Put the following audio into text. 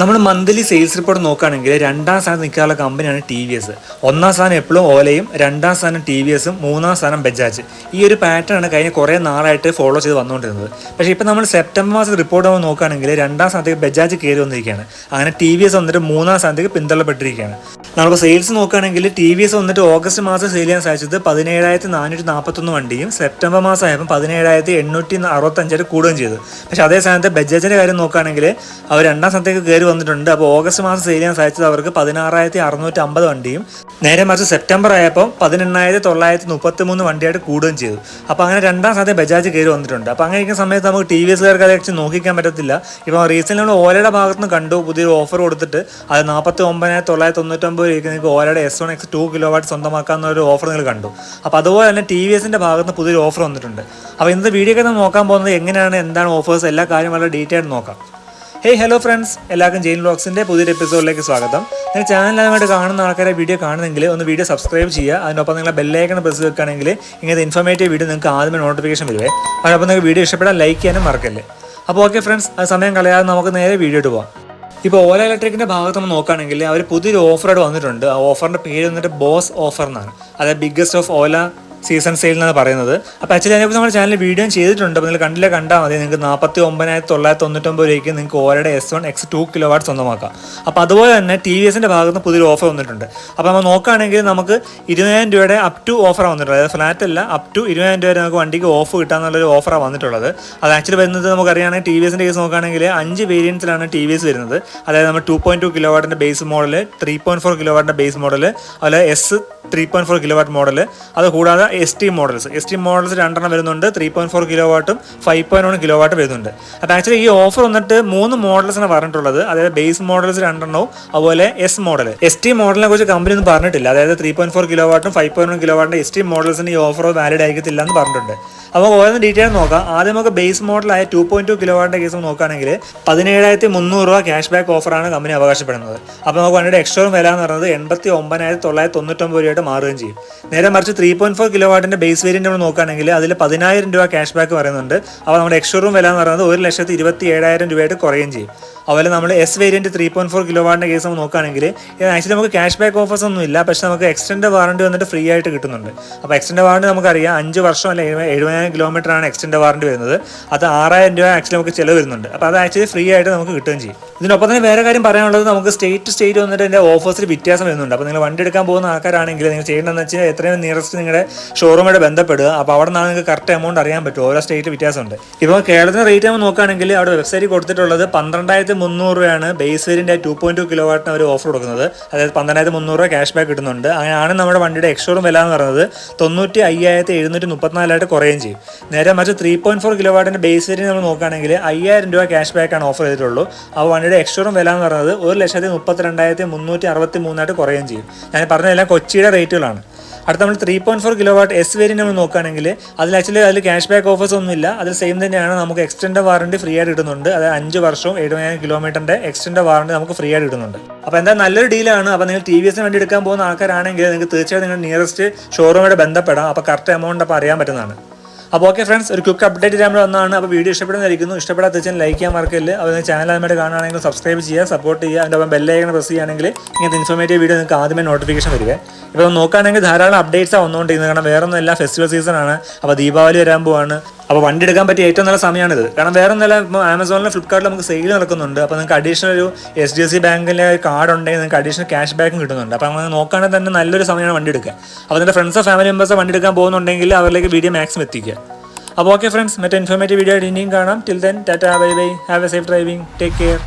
നമ്മൾ monthly sales report നോക്കുകയാണെങ്കിൽ രണ്ടാം സ്ഥാനത്ത് നിൽക്കാനുള്ള കമ്പനിയാണ് ടി വി എസ് ഒന്നാം സ്ഥാനം എപ്പോഴും ഓലയും രണ്ടാം സ്ഥാനം ടി വി എസും മൂന്നാം സ്ഥാനം ബജാജ് ഈ ഒരു പാറ്റേൺ ആണ് കഴിഞ്ഞ കുറേ നാളായിട്ട് ഫോളോ ചെയ്ത് വന്നുകൊണ്ടിരുന്നത്. പക്ഷേ ഇപ്പോൾ നമ്മൾ സെപ്റ്റംബർ മാസത്തെ റിപ്പോർട്ട് ആകുമ്പോൾ നോക്കുകയാണെങ്കിൽ രണ്ടാം സ്ഥാനത്തേക്ക് ബജാജ് കയറി വന്നിരിക്കുകയാണ്. അങ്ങനെ ടി വി എസ് വന്നിട്ട് മൂന്നാം സ്ഥാനത്തേക്ക് പിന്തള്ളപ്പെട്ടിരിക്കുകയാണ്. നമ്മളിപ്പോൾ സെയിൽസ് നോക്കുകയാണെങ്കിൽ ടി വി എസ് വന്നിട്ട് ഓഗസ്റ്റ് മാസം സെയിൽ ചെയ്യാൻ സാധിച്ചത് പതിനേഴായിരത്തി നാനൂറ്റി നാൽപ്പത്തൊന്ന് വണ്ടിയും സെപ്റ്റംബർ മാസം ആയപ്പോൾ പതിനേഴായിരത്തി എണ്ണൂറ്റി അറുപത്തഞ്ചായിട്ട് കൂടുകയും ചെയ്തു. പക്ഷേ അതേ സ്ഥാനത്ത് ബജാജിന്റെ കാര്യം നോക്കുകയാണെങ്കിൽ അവർ രണ്ടാം സ്ഥാനത്തേക്ക് കയറി വന്നിട്ടുണ്ട്. അപ്പോൾ ഓഗസ്റ്റ് മാസം സെയിൽ ചെയ്യാൻ സാധിച്ചത് അവർക്ക് പതിനാറായിരത്തി അറുന്നൂറ്റി അമ്പത് വണ്ടിയും നേരെ മറിച്ച് സെപ്റ്റംബർ ആയപ്പോൾ പതിനെണ്ണായിരത്തി തൊള്ളായിരത്തി മുപ്പത്തി മൂന്ന് വണ്ടിയായിട്ട് കൂടുകയും ചെയ്തു. അപ്പോൾ അങ്ങനെ രണ്ടാം സ്ഥാനത്ത് ബജാജ് കയറി വന്നിട്ടുണ്ട്. അപ്പോൾ അങ്ങനെ ഇരിക്കുന്ന സമയത്ത് നമുക്ക് ടി വി എസുകാർക്ക് അത് വെച്ച് നോക്കിക്കാൻ പറ്റത്തില്ല. ഇപ്പോൾ റീസെന്റ് നമ്മൾ ഓലയുടെ ഭാഗത്തുനിന്ന് കണ്ടു. പുതിയൊരു ഓഫർ കൊടുത്തിട്ട് അത് നാൽപ്പത്തി ഒമ്പതിനായിരത്തി തൊള്ളായിരത്തി തൊണ്ണൂറ്റൊമ്പത് രൂപയ്ക്ക് നിങ്ങൾക്ക് ഓലയുടെ S one X two kilowatt സ്വന്തമാക്കാവുന്ന ഒരു ഓഫർ നിങ്ങൾ കണ്ടു. അപ്പോൾ അതുപോലെ തന്നെ ടി വി എസിന്റെ ഭാഗത്ത് നിന്ന് പുതിയൊരു ഓഫർ വന്നിട്ടുണ്ട്. അപ്പോൾ ഇന്നത്തെ വീഡിയോ ഒക്കെ നോക്കാൻ പോകുന്നത് എങ്ങനെയാണ് എന്താണ് ഓഫേഴ്സ് എല്ലാ കാര്യം വളരെ ഡീറ്റെയിൽ നോക്കാം. ഹേയ് ഹലോ ഫ്രണ്ട്സ് എല്ലാവർക്കും ജെയിൻ ബ്ലോഗ്സിന്റെ പുതിയൊരു എപ്പിസോഡിലേക്ക് സ്വാഗതം. നിങ്ങൾ ചാനൽ കാണുന്ന ആൾക്കാരെ വീഡിയോ കാണുന്നെങ്കിൽ ഒന്ന് വീഡിയോ സബ്സ്ക്രൈബ് ചെയ്യുക. അതിനൊപ്പം നിങ്ങളെ ബെല്ലൈക്കൺ പ്രസ് വെക്കുകയാണെങ്കിൽ ഇങ്ങനത്തെ ഇൻഫോർമേറ്റീവ് വീഡിയോ നിങ്ങൾക്ക് ആദ്യമേ നോട്ടിഫിക്കേഷൻ വരുവേ. അതിനൊപ്പം നിങ്ങൾക്ക് വീഡിയോ ഇഷ്ടപ്പെടാൻ ലൈക്ക് ചെയ്യാനും മറക്കല്ലേ. അപ്പോൾ ഓക്കെ ഫ്രണ്ട്സ് ആ സമയം കളയാതെ നമുക്ക് നേരെ വീഡിയോ ഇട്ട് പോകാം ഇപ്പോൾ ഓല ഇലക്ട്രിക്കിന്റെ ഭാഗത്ത് നമ്മൾ നോക്കുകയാണെങ്കിൽ അവർ പുതിയൊരു ഓഫറായിട്ട് വന്നിട്ടുണ്ട്. ആ ഓഫറിന്റെ പേര് വന്നിട്ട് ബോസ് ഓഫർ എന്നാണ്. അതായത് biggest of Ola season sale എന്നാണ് പറയുന്നത്. അപ്പോൾ ആക്ച്വലി അതിനെക്കുറിച്ച് നമ്മുടെ ചാനലിൽ വീഡിയോ ചെയ്തിട്ടുണ്ട്. അപ്പോൾ നിങ്ങൾ കണ്ടില്ല കണ്ടാൽ മതി. നിങ്ങൾക്ക് നാൽപ്പത്തി ഒമ്പതിനായിരത്തി തൊള്ളായിരത്തി തൊണ്ണൂറ്റൊമ്പത് രൂപയ്ക്ക് നിങ്ങൾക്ക് ഓരോടെ S one X two kilowatt സ്വന്തമാക്കാം. അപ്പോൾ അതുപോലെ തന്നെ ടി വി എസിന്റെ ഭാഗത്ത് നിന്ന് പുതിയൊരു ഓഫർ വന്നിട്ടുണ്ട്. അപ്പോൾ നമ്മൾ നോക്കുകയാണെങ്കിൽ നമുക്ക് ഇരുപതിനായിരം രൂപയുടെ അപ് ടു ഓഫറാണ് വന്നിട്ടുള്ളത്. അതായത് ഫ്ലാറ്റ് അല്ല അപ് ടു ഇരുപതിനായിരം രൂപ വരെ നമുക്ക് വണ്ടിക്ക് ഓഫ് കിട്ടാന്നുള്ളൊരു ഓഫറാണ് വന്നിട്ടുള്ളത്. അത് ആക്ച്വലി വരുന്നത് നമുക്കറിയാണെങ്കിൽ ടി വി എസിന്റെ കേസ് നോക്കുകയാണെങ്കിൽ അഞ്ച് വേരിയൻസിലാണ് ടി വി എസ് വരുന്നത്. അതായത് നമ്മൾ ടു പോയിന്റ് ടു കിലോ വാട്ടിന്റെ base model three point four kilo വാട്ടിന്റെ ബേസ് മോഡൽ അതുപോലെ S three point four kilowatt model അത് കൂടാതെ S T models S T models രണ്ടെണ്ണം വരുന്നുണ്ട്. ത്രീ പോയിന്റ് ഫോർ കിലോ വാട്ടും five point one kilo watt വരുന്നുണ്ട്. അപ്പോൾ ആക്ച്വലി ഈ ഓഫർ വന്നിട്ട് മൂന്ന് മോഡൽസാണ് പറഞ്ഞിട്ടുള്ളത്. അതായത് ബേസ് മോഡൽസ് രണ്ടെണ്ണവും അതുപോലെ എസ് മോഡൽ എസ് ടി മോഡലിനെ കുറിച്ച് കമ്പനി ഒന്നും പറഞ്ഞിട്ടില്ല. അതായത് ത്രീ പോയിന്റ് ഫോർ കിലോ വാട്ടും ഫൈവ് പോയിന്റ് വൺ കിലോ വാട്ടിന്റെ എസ് ടി മോഡൽസിന് ഈ ഓഫർ വാലിഡ് ആയിരിക്കത്തില്ല എന്ന് പറഞ്ഞിട്ടുണ്ട്. അപ്പോൾ ഓരോന്ന് ഡീറ്റെയിൽ നോക്കാം. ആദ്യം നമുക്ക് ബേസ് മോഡലായ ടു പോയിന്റ് ടു കിലോ വാട്ടിന്റെ കേസ് നോക്കുകയാണെങ്കിൽ പതിനേഴായിരത്തി മുന്നൂറ് രൂപ ക്യാഷ് ബാക്ക് ഓഫറാണ് കമ്പനി അവകാശപ്പെടുന്നത്. അപ്പോൾ നമുക്ക് വണ്ടിയുടെ എക്സ്ട്രോ വില എന്ന് പറയുന്നത് എൺപത്തി ഒമ്പതിനായിരത്തി തൊള്ളായിരത്തി തൊണ്ണൂറ്റൊമ്പത് രൂപയായിട്ട് മാറുകയും ചെയ്യും. നേരെ മറിച്ച് ത്രീ പോയിന്റ് ഫോർ കിലോ വാട്ടിന്റെ ബേസ് വേരിയന്റ് നമ്മൾ നോക്കുകയാണെങ്കിൽ അതിൽ പതിനായിരം രൂപ ക്യാഷ് ബാക്ക് പറയുന്നുണ്ട്. അപ്പോൾ നമ്മുടെ എക്സ്ട്രോ വില എന്ന് പറയുന്നത് ഒരു ലക്ഷത്തി ഇരുപത്തി ഏഴായിരം രൂപയായിട്ട് കുറയുകയും ചെയ്യും. അതുപോലെ നമ്മൾ S variant three point four kilo വാട്ടിന്റെ കേസ് നമ്മൾ നോക്കുകയാണെങ്കിൽ ഇത് ആക്ച്വലി നമുക്ക് ക്യാഷ് ബാക്ക് ഓഫേഴ്സ് ഒന്നും ഇല്ല. പക്ഷേ നമുക്ക് എക്സ്റ്റൻഡ് വാറണ്ടി വന്നിട്ട് ഫ്രീ ആയിട്ട് കിട്ടുന്നുണ്ട്. അപ്പോൾ എക്സ്റ്റൻഡ് വാറണ്ടി നമുക്കറിയാം അഞ്ച് വർഷം അല്ലെ എഴുപതിനായിരം കിലോമീറ്റർ ആണ് എക്സ്റ്റൻഡ് വാറണ്ടി വരുന്നത്. അത് ആറായിരം രൂപ ആക്ച്വലി നമുക്ക് ചിലവ് വരുന്നുണ്ട്. അപ്പോൾ അത് ആക്ച്വലി ഫ്രീ ആയിട്ട് നമുക്ക് കിട്ടുകയും ചെയ്യും. ഇതിനൊപ്പം തന്നെ വേറെ കാര്യം പറയാനുള്ളത് നമുക്ക് സ്റ്റേറ്റ് സ്റ്റേറ്റ് വന്നിട്ട് എന്റെ ഓഫേഴ്സിൽ വ്യത്യാസം വരുന്നുണ്ട്. അപ്പോൾ നിങ്ങൾ വണ്ടി എടുക്കാൻ പോകുന്ന ആൾക്കാരാണെങ്കിൽ നിങ്ങൾ ചെയ്യേണ്ടതെന്ന് വെച്ചാൽ എത്രയും നിയറസ്റ്റ് നിങ്ങളുടെ ഷോറൂമായിട്ട് ബന്ധപ്പെടുക. അപ്പോൾ അവിടെ നിന്നാണ് നിങ്ങൾക്ക് കറക്റ്റ് എമൗണ്ട് അറിയാൻ പറ്റും ഓരോ സ്റ്റേറ്റ് വ്യത്യാസമുണ്ട്. ഇപ്പോൾ കേരളത്തിന് റേറ്റ് നമ്മൾ നോക്കുകയാണെങ്കിൽ അവിടെ വെബ്സൈറ്റിൽ കൊടുത്തിട്ടുള്ളത് പന്ത്രണ്ടായിരത്തി മുന്നൂറ് രൂപയാണ് ബേസ് വേരിന്റെ ടു പോയിന്റ് ടു കിലോ വാട്ടിന് അവർ ഓഫർ കൊടുക്കുന്നത്. അതായത് പന്ത്രണ്ടായിരത്തി മുന്നൂറ് രൂപ ക്യാഷ് ബാക്ക് കിട്ടുന്നുണ്ട്. അങ്ങനെയാണ് നമ്മുടെ വണ്ടിയുടെ എക്സ്ഷോറും വില എന്ന് പറയുന്നത്. തൊണ്ണൂറ്റി അയ്യായിരത്തി എഴുന്നൂറ്റി മുപ്പത്തിനാലായിട്ട് കുറയുകയും ചെയ്യും. നേരെ മറിച്ച് ത്രീ പോയിന്റ് ഫോർ കിലോ വാട്ടിന്റെ ബേസ് വേരിയൻ നമ്മൾ നോക്കുകയാണെങ്കിൽ അയ്യായിരം രൂപ ക്യാഷ് ബാക്ക് ആണ് ഓഫർ ചെയ്തിട്ടുള്ളൂ. ആ വണ്ടിയുടെ എക്സ്ഷോറും വില എന്ന് പറയുന്നത് ഒരു ലക്ഷത്തി മുപ്പത്തി രണ്ടായിരത്തി മുന്നൂറ്റി അറുപത്തി മൂന്നായിട്ട് കുറയുകയും ചെയ്യും. ഞാൻ പറഞ്ഞതെല്ലാം കൊച്ചിയുടെ റേറ്റുകളാണ് അടുത്ത നമ്മൾ three point four kilowatt S variant നമ്മൾ നോക്കുകയാണെങ്കിൽ അതിൽ ആക്ച്വലി അതിൽ ക്യാഷ് ബാക്ക് ഓഫേഴ്സ് ഒന്നും ഇല്ല അതിൽ സെയിം തന്നെയാണ്. നമുക്ക് എക്സ്റ്റൻഡ് വാറണ്ടി ഫ്രീ ആയിട്ട് കിട്ടുന്നുണ്ട്. അതായത് അഞ്ച് വർഷവും എഴുപതിനായിരം കിലോമീറ്ററിന്റെ എക്സ്റ്റൻഡ് വാറണ്ടി നമുക്ക് ഫ്രീ ആയിട്ട് കിട്ടുന്നുണ്ട്. അപ്പോൾ എന്താ നല്ലൊരു ഡീലാണ് അപ്പോൾ നിങ്ങൾ ടി വി എസിന് വേണ്ടി എടുക്കാൻ പോകുന്ന ആൾക്കാരാണെങ്കിൽ നിങ്ങൾക്ക് തീർച്ചയായും നിങ്ങൾ നിയറസ്റ്റ് ഷോറൂമായിട്ട് ബന്ധപ്പെടാം. അപ്പോൾ കറക്റ്റ് എമൗണ്ട് അപ്പോൾ അറിയാൻ പറ്റുന്നതാണ്. അപ്പോൾ ഓക്കെ ഫ്രണ്ട്സ് ഒരു ക്വിക്ക് അപ്ഡേറ്റ് നമ്മൾ വന്നതാണ്. അപ്പോൾ വീഡിയോ ഇഷ്ടപ്പെടുന്നതായിരിക്കുന്നു ഇഷ്ടപ്പെടാത്ത വെച്ചാൽ ലൈക്ക് ചെയ്യാൻ മറക്കില്ല അപ്പോൾ ചാനൽ ആദ്യമായിട്ട് കാണുകയാണെങ്കിൽ സബ്സ്ക്രൈബ് ചെയ്യുക സപ്പോർട്ട് ചെയ്യുക അതിന്റെ ഒപ്പം ബെല്ലൈക്കൺ പ്രസ് ചെയ്യുകയാണെങ്കിൽ ഇങ്ങനത്തെ ഇൻഫോർമേറ്റീവ് വീഡിയോ നിങ്ങൾക്ക് ആദ്യമേ നോട്ടിഫിക്കേഷൻ വരിക. ഇപ്പോൾ നോക്കുകയാണെങ്കിൽ ധാരാളം അപ്ഡേറ്റ്സ് ആണ് വന്നുകൊണ്ടിരിക്കുന്നത്. കാരണം വേറെ ഒന്നും എല്ലാ ഫെസ്റ്റിവൽ സീസൺ ആണ്. അപ്പോൾ ദീപാവലി വരാൻ പോവാണ്. അപ്പോൾ വണ്ടി എടുക്കാൻ പറ്റിയ ഏറ്റവും നല്ല സമയമാണിത്. കാരണം വേറെ നല്ല ആമസോണിലും ഫ്ലിപ്കാർട്ടിലും നമുക്ക് സെയിൽ നടക്കുന്നുണ്ട്. അപ്പോൾ നിങ്ങൾക്ക് അഡീഷണൽ ഒരു എച്ച് ഡി സി ബാങ്കിലെ കാർഡ് ഉണ്ടെങ്കിൽ നിങ്ങൾക്ക് അഡീഷണൽ ക്യാഷ് ബാക്കും കിട്ടുന്നുണ്ട്. അപ്പോൾ അങ്ങനെ നോക്കുകയാണെങ്കിൽ തന്നെ നല്ലൊരു സമയമാണ് വണ്ടി എടുക്കുക. അപ്പോൾ നിങ്ങളുടെ ഫ്രണ്ട്സോ ഫാമിലി മെമ്പേഴ്സോ വണ്ടി എടുക്കാൻ പോകുന്നുണ്ടെങ്കിൽ അവരിലേക്ക് വീഡിയോ മാക്സിമം എത്തിക്കുക. അപ്പോൾ ഓക്കെ ഫ്രണ്ട്സ് മറ്റേ ഇൻഫോർമേറ്റീവ് വീഡിയോ ഇനിയും കാണാം. Till then tata bye bye have a safe driving take care